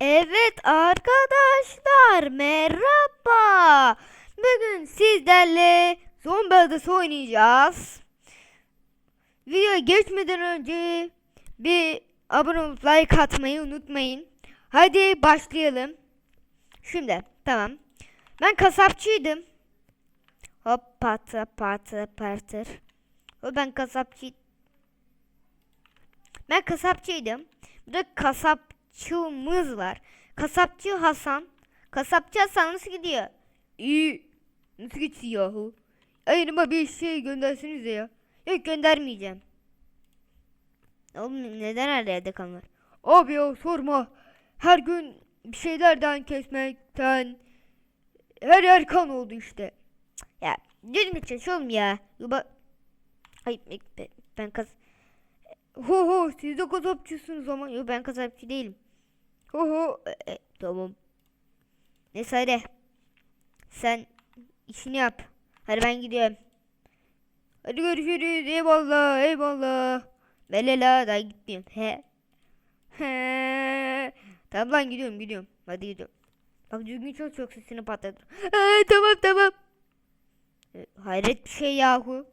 Evet arkadaşlar merhaba. Bugün sizlerle zombi adası oynayacağız. Videoya geçmeden önce bir abone olup like atmayı unutmayın. Hadi başlayalım. Şimdi tamam. Ben kasapçıydım. Hop patı patı patır. O ben kasapçı. Ben kasapçıydım. Bir de kasapçımız var. Kasapçı Hasan. Kasapçı Hasan nasıl gidiyor? İyi. Nasıl gitsin yahu? Ayırıma bir şey göndersinize ya. Yok göndermeyeceğim. Oğlum neden her yerde kan? Abi ya sorma. Her gün bir şeylerden kesmekten her yer kan oldu işte. Ya düzgün çalış oğlum ya. Yuba... Ay ben, ben kas... Ho ho siz de kasapçısınız ama. Yok ben kasapçı değilim. Ho. E, e, tamam. Neyse hadi. Sen işini yap. Hadi ben gidiyorum. Hadi görüşürüz. Eyvallah. Eyvallah. Belela daha gitmiyorum. He. He. Tamam lan gidiyorum gidiyorum. Hadi gidiyorum. Bak düzgün çok çok sesini patladı. Ee, tamam tamam. E, hayret bir şey yahu.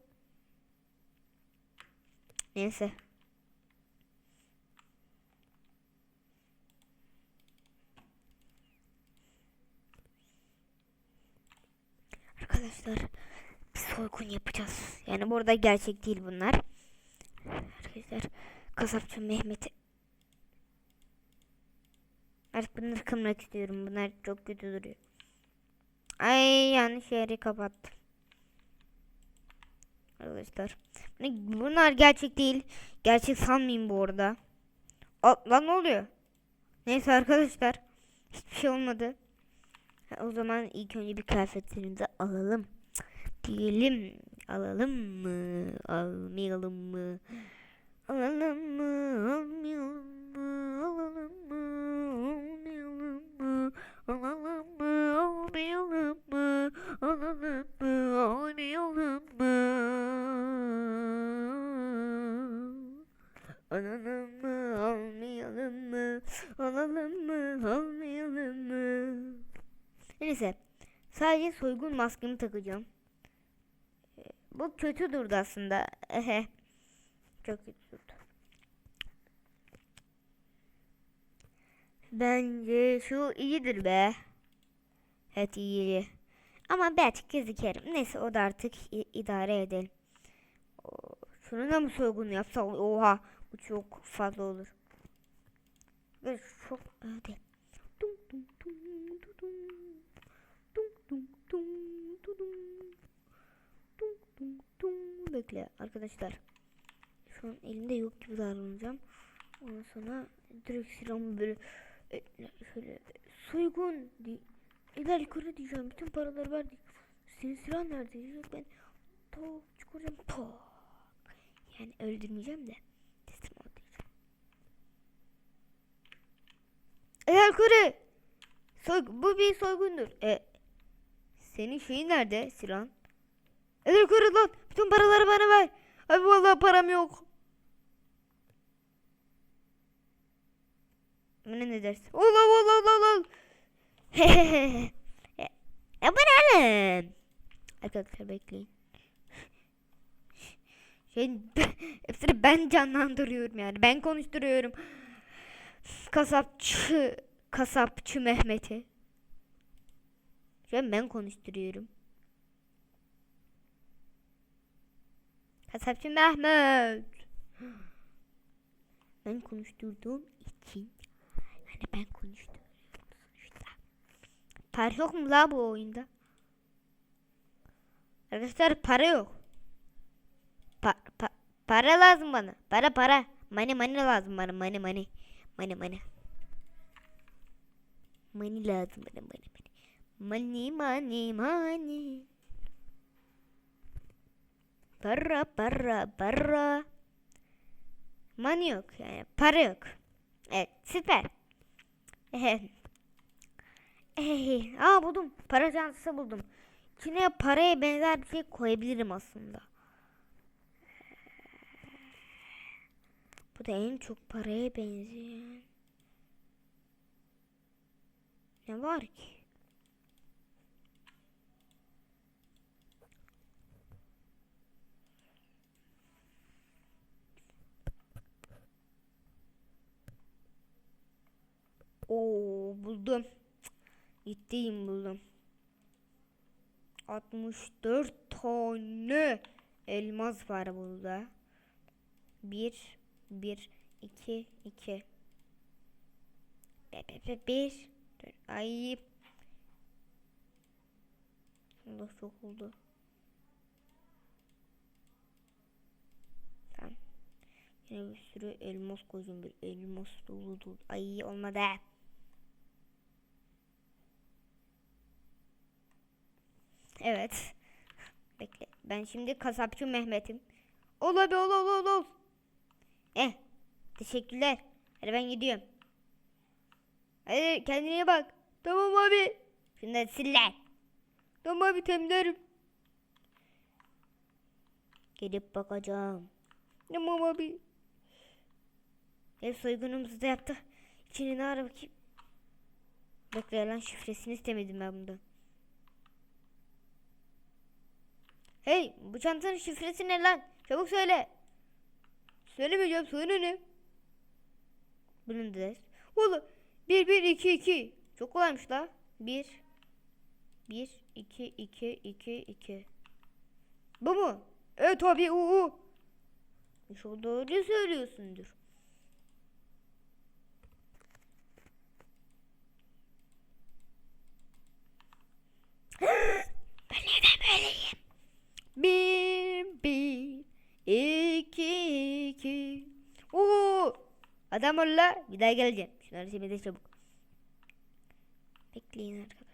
Neyse. Arkadaşlar bir soygun yapacağız. Yani burada gerçek değil bunlar. Arkadaşlar kasapçı Mehmet'i Artık bunları kırmak istiyorum. Bunlar çok kötü duruyor. Ay yanlış yeri kapattım. Arkadaşlar. Bunlar gerçek değil. Gerçek sanmayayım bu arada. Aa, lan ne oluyor? Neyse arkadaşlar. Hiçbir şey olmadı. O zaman ilk önce bir kıyafetlerimizi alalım. Diyelim. Alalım mı? Almayalım mı? Alalım mı? Almayalım mı? Sadece soygun maskemi takacağım. Ee, Bu kötü durdu aslında. Çok kötü durdu. Bence şu iyidir be. Evet iyi. Ama belki gözükerim. Neyse o da artık idare edelim. Oo, Şununla mı soygun yapsak? Oha bu çok fazla olur. Ve çok tum tum tum tum. Tum tum tum. Tum tum tum. Bekle arkadaşlar. Şu an elimde yok gibi davranacağım. Ondan sonra direkt silahımı böyle e, şöyle soygun iler yukarı diyeceğim. Bütün paraları verdik. Senin silahın nerede diyecek ben. Top çıkaracağım. Pak. Yani öldürmeyeceğim de. Teslim ol. Eğer yukarı. Soy bu bir soygundur. E senin şeyin nerede silahın? El yukarı lan. Bütün paraları bana ver. Abi vallahi param yok. Ne ne dersin? Allah Allah Allah Allah. Hehehe. Ya bana alın. Arkadaşlar bekleyin. Şey, hepsini ben canlandırıyorum yani. Ben konuşturuyorum. Kasapçı, kasapçı Mehmet'i. Şey ben konuşturuyorum. Kasapçı Mehmet. Ben konuşturduğum için yani ben konuşturuyorum. Para yok mu la bu oyunda? Arkadaşlar para yok. Pa, pa, para lazım bana. Para para. Money money lazım bana. Money money. Money money. Money lazım bana. Money money. Money money. Para para para. Money yok yani para yok. Evet süper. Evet. Hey, aa buldum. Para çantası buldum. İçine paraya benzer bir şey koyabilirim aslında. Bu da en çok paraya benziyor. Ne var ki? Oo buldum. Ciddiyim buldum. 64 tane elmas var burada. 1 1 2 2 Be be be 1 Ay Allah çok oldu. Yine bir sürü elmas koyacağım. Bir elmas dolu dolu. Ay olmadı. Evet. Bekle. Ben şimdi kasapçı Mehmet'im. Ol abi ol ol ol ol. Eh. Teşekkürler. Hadi ben gidiyorum. Hadi kendine iyi bak. Tamam abi. Şunları sil lan. Tamam abi temizlerim. Gidip bakacağım. Tamam abi. Ev soygunumuzu da yaptı. İçini ne ara bakayım. Bekle lan şifresini istemedim ben bundan. Hey bu çantanın şifresi ne lan? Çabuk söyle. Söylemeyeceğim söyle ne? Bunun da Oğlum 1 1 2 2. Çok kolaymış la. 1 1 2 2 2 2. Bu mu? Evet tabii o o. Şu doğru söylüyorsundur. ben neden böyleyim? Bir, bir, iki, iki. Oo! Adam ol. Bir daha geleceğim. Şunları temizle çabuk. Bekleyin arkadaşlar.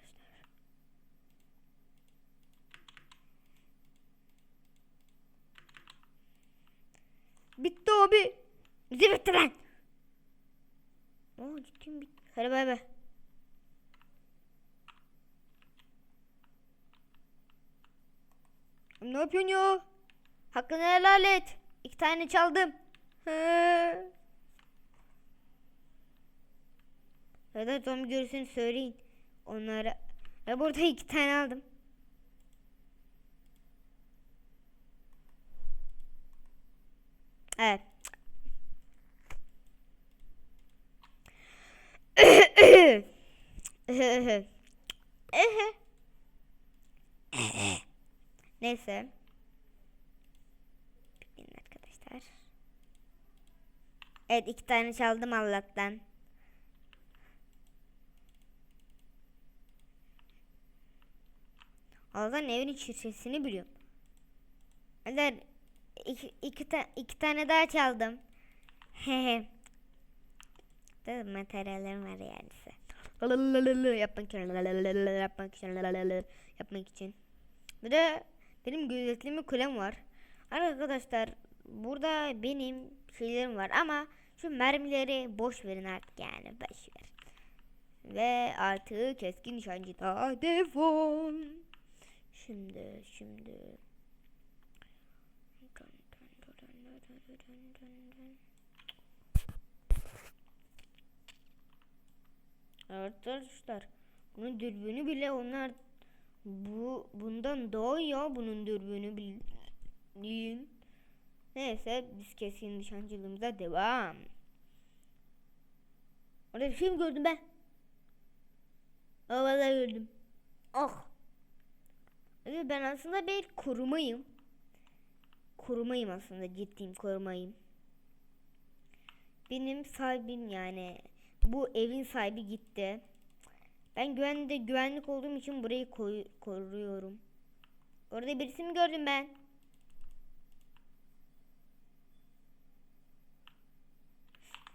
Bitti abi. Bizi bitti lan. Oo ciddi bitti. Hadi bay bay. Ne yapıyorsun ya? Hakkını helal et. İki tane çaldım. Ya da zombi görürsün söyleyin. Onlara. Ya burada iki tane aldım. Evet. Neyse. Bekleyin arkadaşlar. Evet iki tane çaldım Allah'tan. Allah'tan evin şifresini biliyorum. Hadi iki, iki, ta, iki tane daha çaldım. Hehe. Değil mi? Materyallerim var yani size. Yapmak için. Yapmak için. Yapmak için. Bir de benim gözetleme kulem var. Arkadaşlar burada benim şeylerim var ama şu mermileri boş verin artık yani boş ver. Ve artık keskin nişancıda devam. Şimdi şimdi. Arkadaşlar bunun dürbünü bile onlar bu bundan daha iyi ya bunun dürbünü bildiğin. Neyse biz keskin nişancılığımıza devam. Orada bir şey mi gördüm ben? Havada gördüm. Oh. Evet ben aslında bir korumayım. Korumayım aslında ciddiyim korumayım. Benim sahibim yani bu evin sahibi gitti. Ben güvende güvenlik olduğum için burayı koy, koruyorum. Orada birisi mi gördüm ben?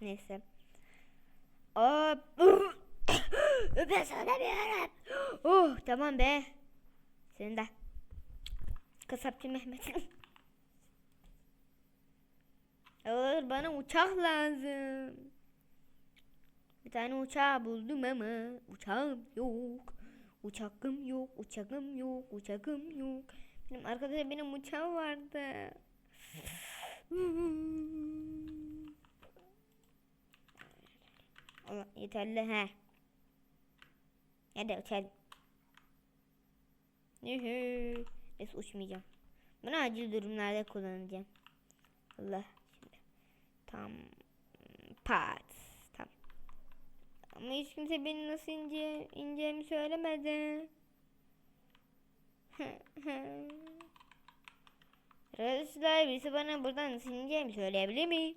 Neyse. Aa, ben söylemiyorum. Oh tamam be. Senin de. Kasapçı Mehmet. Olur bana uçak lazım. Bir tane uçağı buldum ama uçağım yok. Uçakım yok, uçakım yok, uçakım yok. Benim arkadaşlar benim uçağım vardı. Allah yeterli he. Hadi uçalım. Neyse uçmayacağım. Bunu acil durumlarda kullanacağım. Allah. Şimdi. Tam. Pat. Ama hiç kimse beni nasıl ince, ineceğimi söylemedi. Arkadaşlar birisi bana buradan nasıl ineceğimi söyleyebilir mi?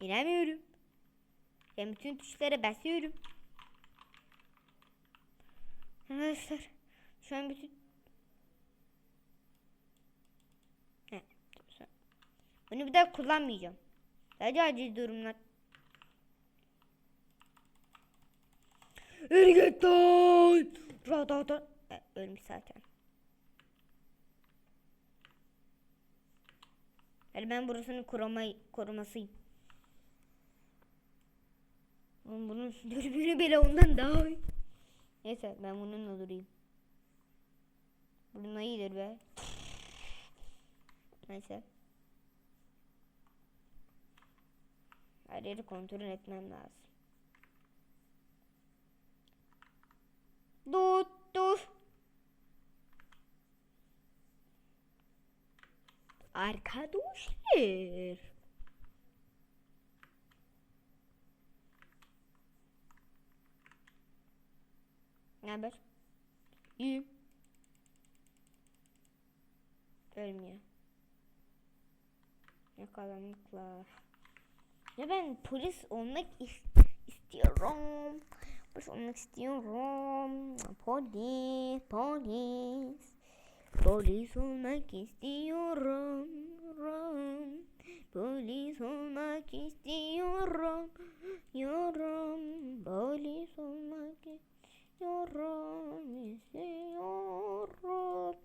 Bilemiyorum. Ben bütün tuşlara basıyorum. Arkadaşlar şu an bütün Heh. Bunu bir daha kullanmayacağım. Sadece acil durumlar. Ergetan! Radada. E, ölmüş zaten. Yani ben burasını koruma, korumasıyım. Oğlum bunun dürbünü bile ondan daha iyi. Neyse ben bununla durayım. Bununla iyidir be. Neyse. Her yeri kontrol etmem lazım. Dur dur. Arkadaşlar. Ne haber? İyi. Ölmüyor. Ne karanlıklar. Ya ben polis olmak is- istiyorum. Polis olmak istiyorum. Polis, polis. Polis olmak istiyorum. Polis olmak istiyorum. Yorum. Polis olmak istiyorum. istiyorum.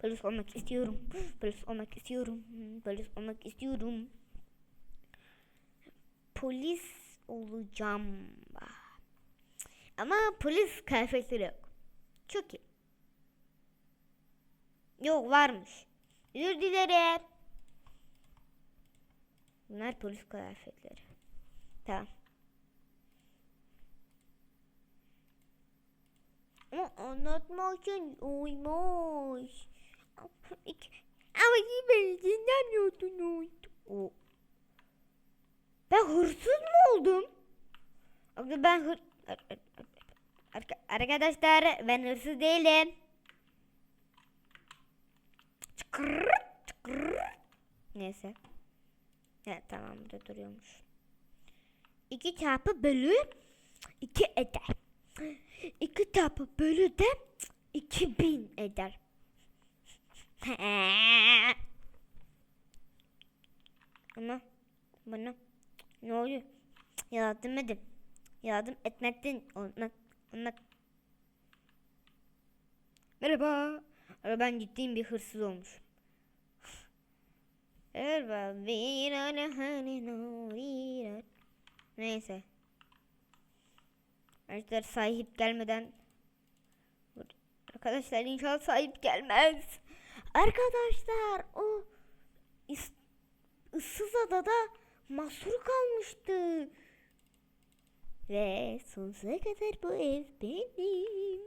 Polis olmak istiyorum. Polis olmak istiyorum. Polis olmak istiyorum. Polis olacağım. Ama polis kıyafetleri yok. Çok iyi. Yok varmış. Özür dilerim. Bunlar polis kıyafetleri. Tamam. Ama anlatmaktan uymuş. Ama iyi benzinden yordunuz. O. Ben hırsız mı oldum? Ben hır... Ar- ar- ar- arka- Arkadaşlar ben hırsız değilim. Çıkır, çıkır. Neyse. Evet tamam burada duruyormuş. 2 çarpı bölü 2 eder. 2 çarpı bölü de 2000 eder. Ama bana ne oluyor? Yardım edin. Yardım etmekten olmak. Merhaba. Ben ciddiyim bir hırsız olmuş. Nurirat. Neyse. Arkadaşlar sahip gelmeden Arkadaşlar inşallah sahip gelmez. Arkadaşlar o ıssız adada mahsur kalmıştı. Ve sonsuza kadar bu ev benim.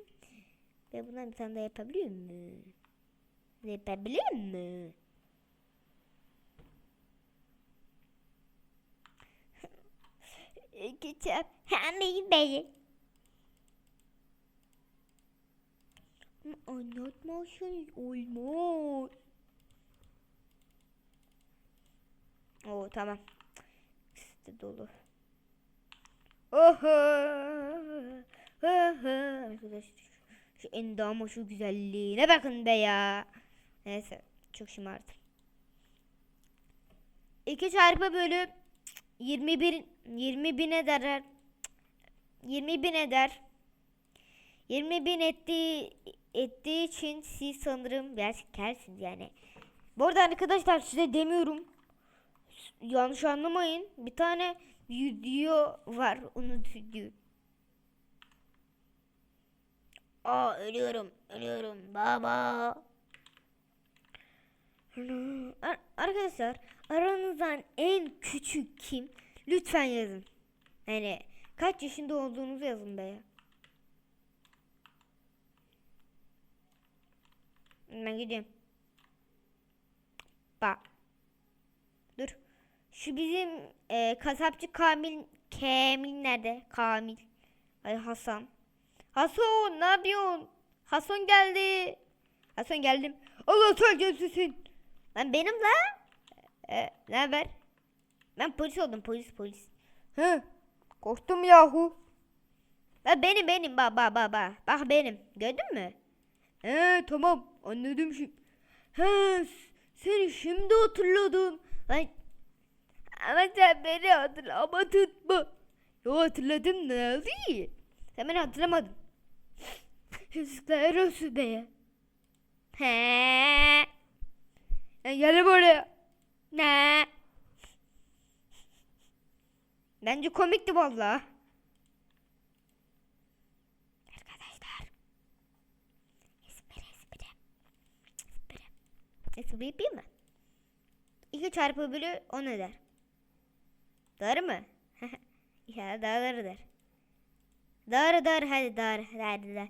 Ve bundan bir tane daha yapabiliyor mu? Yapabiliyor mu? Geçer. Hemen bey. Anlatmazsın olmaz. Oo tamam. İkisi de dolu. Oho. Arkadaşlar şu endama şu güzelliğine bakın be ya. Neyse çok şımardım. 2 çarpı bölü 21 20 bin eder. 20 bin eder. 20 bin ettiği ettiği için siz sanırım biraz kersiniz yani. Bu arada arkadaşlar size demiyorum. Yanlış anlamayın. Bir tane video var. Onu video. Aa ölüyorum. Ölüyorum. Baba. Arkadaşlar aranızdan en küçük kim? Lütfen yazın. Yani kaç yaşında olduğunuzu yazın be. Ben gideyim. Bak. Şu bizim e, kasapçı Kamil Kamil nerede? Kamil. Ay Hasan. Hasan ne yapıyorsun? Hasan geldi. Hasan geldim. Allah sen gelsin. Lan benim la. E, ne haber? Ben polis oldum polis polis. He. Korktum yahu. La benim benim bak bak bak bak. Bak benim. Gördün mü? He tamam anladım şimdi. He seni şimdi hatırladım. Lan ama sen beni hatırla ama tutma. Yo hatırladım ne oldu ki? Sen beni hatırlamadın. Yazıklar olsun be ya. He. Lan gel buraya. Ne? Bence komikti valla. Arkadaşlar. Espri espri. Espri. Espri yapayım mı? 2 çarpı bölü 10 eder. Doğru mu? ya doğrudur. Doğru doğru hadi doğru hadi doğru.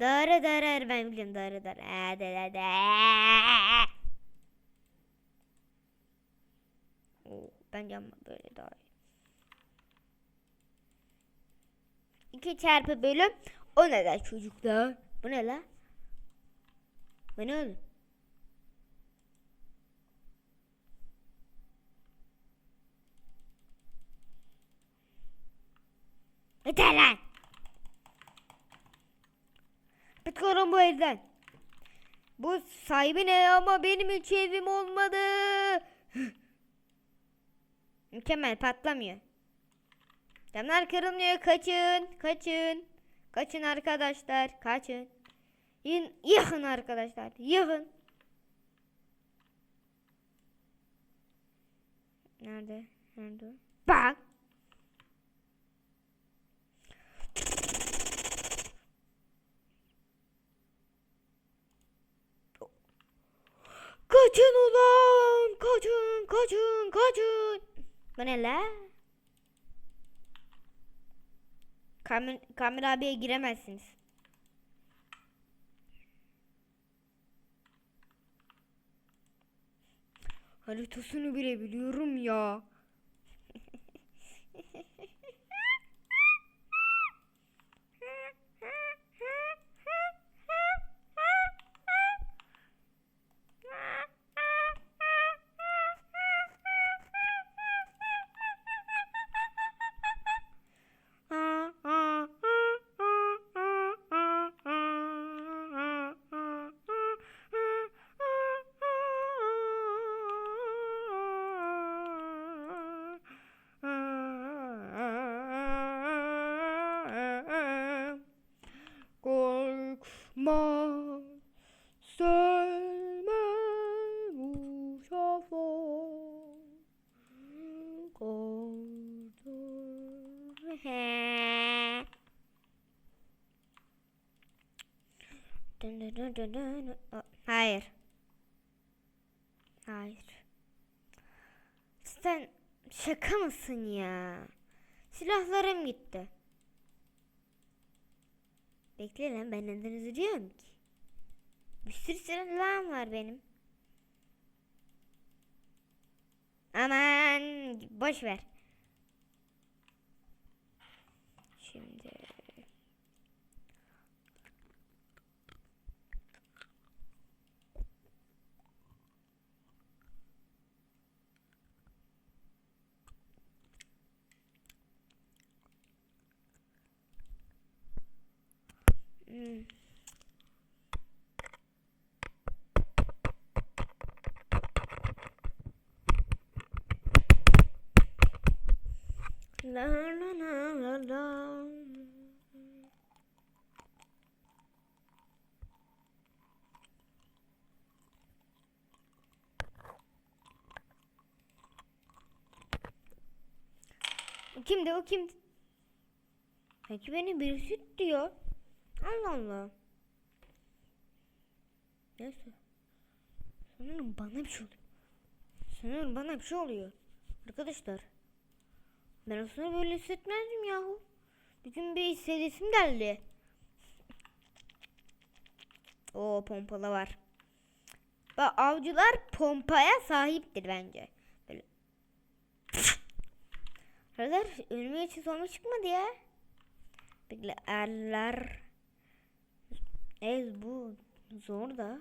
Doğru doğru hadi ben biliyorum doğru doğru. Hadi hadi. Oo, bence ama böyle daha iyi. 2 çarpı bölü 10 eder çocuklar. Bu ne la? Bu ne oğlum? Yeter lan. Çıkarın bu evden. Bu sahibi ne ama benim hiç evim olmadı. Mükemmel patlamıyor. Camlar kırılmıyor. Kaçın. Kaçın. Kaçın arkadaşlar. Kaçın. Yin, yıkın arkadaşlar. Yıkın. Nerede? Nerede? Bak. Kaçın ulan! Kaçın, kaçın, kaçın. Bu ne la? Kamil, Kamil abiye giremezsiniz. Haritasını bile biliyorum ya. Hayır. Hayır. Sen şaka mısın ya? Silahlarım gitti. Bekle lan ben neden üzülüyorum ki? Bir sürü silahım var benim. Aman boş ver. Şimdi Hmm. La la la la la. O kimdi o kimdi? Peki beni birisi diyor. Allah Allah. Neyse. Sanırım bana bir şey oluyor. Sanırım bana bir şey oluyor. Arkadaşlar. Ben aslında böyle hissetmezdim yahu. Bugün bir hissedesim geldi. O pompalı var. Bak avcılar pompaya sahiptir bence. Böyle. Arkadaşlar önüme hiç zombi çıkmadı ya. Bekle erler. Evet bu zor da.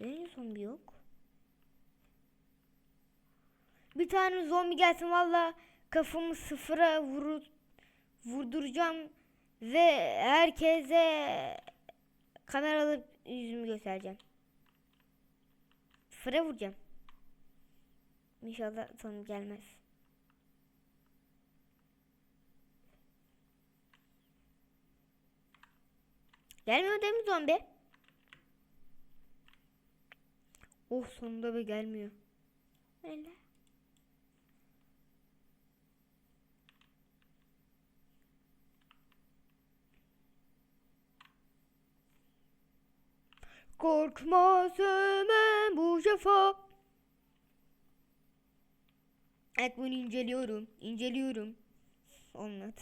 Niye zombi yok? Bir tane zombi gelsin valla kafamı sıfıra vuru, vurduracağım ve herkese kamera alıp yüzümü göstereceğim. Sıfıra vuracağım. İnşallah zombi gelmez. Gelmiyor değil mi zombi? Oh sonunda be gelmiyor. Öyle. Korkma sevmem bu şafa. Evet bunu inceliyorum. inceliyorum. Olmadı.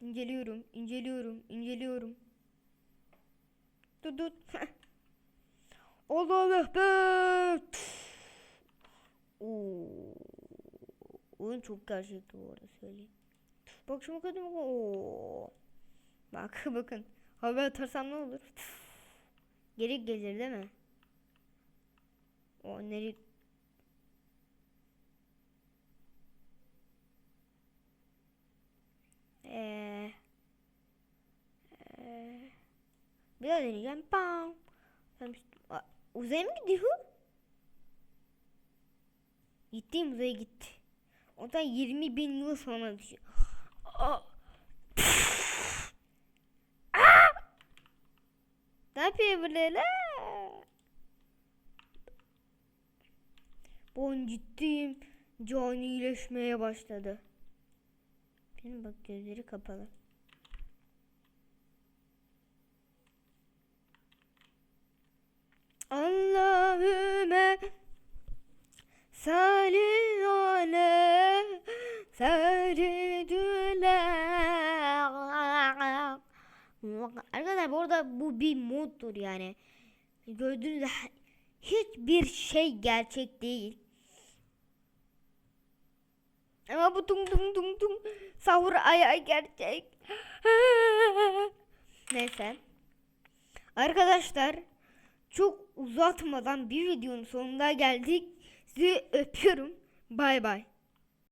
İnceliyorum, inceliyorum, inceliyorum. Tut tut. Allahu Ekber. Oo. Oyun çok gerçekti bu arada söyleyeyim. Bak şunu kadın Oo. Bak bakın. Hava atarsam ne olur? Geri gelir değil mi? O nereye? Ee, ee, bir daha deneyeceğim. Aa, Uzaya mı gidiyor? Gitti mi uzaya gitti. Ondan 20 bin yıl sonra düşüyor. Aa. Aa! Ne yapıyor böyle? Bon ciddiyim. Can iyileşmeye başladı. Benim bak gözleri kapalı. Bir moddur yani. Gördüğünüz hiçbir şey gerçek değil. Ama bu tung tung tung tung sahur ayağı gerçek. Neyse. Arkadaşlar çok uzatmadan bir videonun sonuna geldik. Sizi öpüyorum. Bay bay.